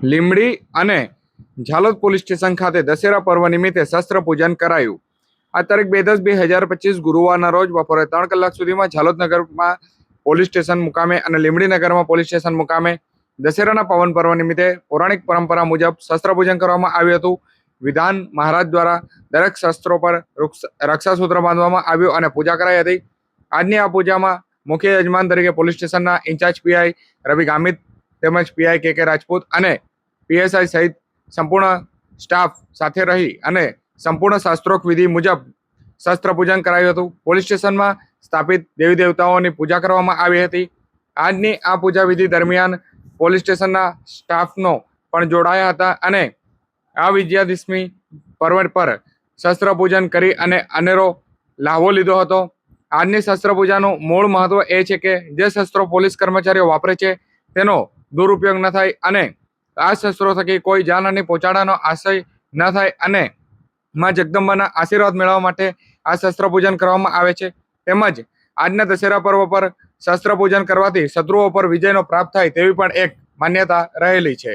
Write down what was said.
લીમડી અને Jhalod police station ખાતે દશેરા પર્વ નિમિત્તે શસ્ત્ર પૂજન કરાયું. આ તારીખ બે દસ બે હજાર પચીસ ગુરુવારના રોજ બપોરે ત્રણ કલાક સુધીમાં ઝાલોદ નગરમાં પોલીસ સ્ટેશન મુકામે અને લીમડી નગરમાં પોલીસ સ્ટેશન મુકામે દશેરાના પવન પર્વ નિમિત્તે પૌરાણિક પરંપરા મુજબ શસ્ત્ર પૂજન કરવામાં આવ્યું હતું. વિધાન મહારાજ દ્વારા દરેક શસ્ત્રો પર રક્ષાસૂત્ર બાંધવામાં આવ્યું અને પૂજા કરાઈ હતી. આજની આ પૂજામાં મુખ્ય યજમાન તરીકે પોલીસ સ્ટેશનના ઇન્ચાર્જ પીઆઈ રવિ ગામિત તેમજ પીઆઈ કે કે રાજપૂત અને પીએસઆઈ સહિત સંપૂર્ણ સ્ટાફ સાથે રહી અને સંપૂર્ણ શાસ્ત્રોક્ત વિધિ મુજબ શસ્ત્ર પૂજન કરાયું હતું. પોલીસ સ્ટેશનમાં સ્થાપિત દેવી દેવતાઓની પૂજા કરવામાં આવી હતી. આજની આ પૂજા વિધિ દરમિયાન પોલીસ સ્ટેશનના સ્ટાફનો પણ જોડાયા હતા અને આ વિજયાદશમી પર્વ પર શસ્ત્ર પૂજન કરી અને અનેરો લાહવો લીધો હતો. આજની શસ્ત્ર પૂજાનું મૂળ મહત્વ એ છે કે જે શસ્ત્રો પોલીસ કર્મચારીઓ વાપરે છે તેનો દુરુપયોગ ન થાય અને આ શસ્ત્રો થકી કોઈ જાનહાની પહોંચાડવાનો આશય ન થાય અને માં જગદંબાના આશીર્વાદ મેળવવા માટે આ શસ્ત્ર પૂજન કરવામાં આવે છે. તેમજ આજના દશેરા પર્વ પર શસ્ત્ર પૂજન કરવાથી શત્રુઓ પર વિજયનો પ્રાપ્ત થાય તેવી પણ એક માન્યતા રહેલી છે.